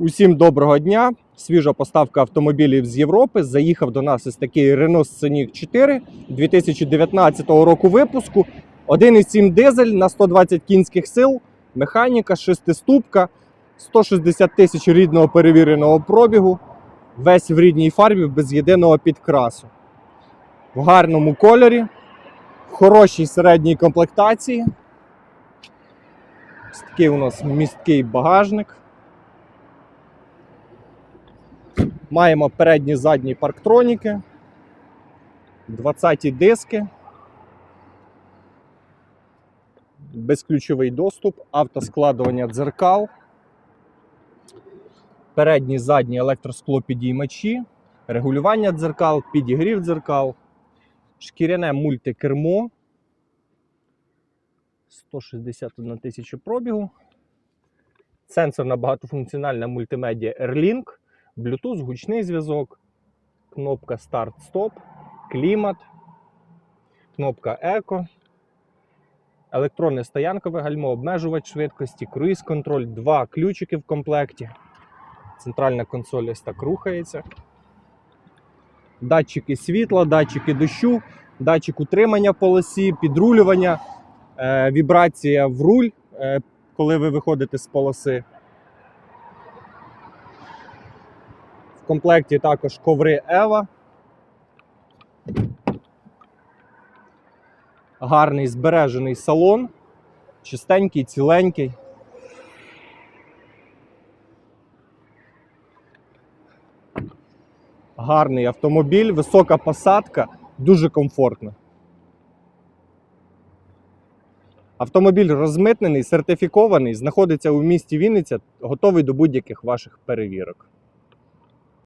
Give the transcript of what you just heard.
Усім доброго дня! Свіжа поставка автомобілів з Європи. Заїхав до нас із такий Renault Scenic 4 2019 року випуску. 1,7 дизель на 120 кінських сил, механіка, шестиступка, 160 тисяч рідного перевіреного пробігу. Весь в рідній фарбі без єдиного підкрасу. В гарному кольорі, в хорошій середній комплектації. Ось такий у нас місткий багажник. Маємо передні задні парктроніки, 20 диски, безключовий доступ, автоскладування дзеркал, передні задні електросклопідіймачі, регулювання дзеркал, підігрів дзеркал, шкіряне мультикермо, 161 тисяча пробігу, сенсорна багатофункціональна мультимедіа Airlink. Bluetooth, гучний зв'язок, кнопка старт-стоп, клімат, кнопка еко, електронне стоянкове гальмо, обмежувач швидкості, круїз-контроль, два ключики в комплекті. Центральна консоль ось так рухається. Датчики світла, датчики дощу, датчик утримання полосі, підрулювання, е, вібрація в руль, е, коли ви виходите з полоси. Комплекті також коври Ева. Гарний збережений салон. Чистенький, ціленький. Гарний автомобіль, висока посадка, дуже комфортно. Автомобіль розмитнений, сертифікований, знаходиться у місті Вінниця, готовий до будь-яких ваших перевірок.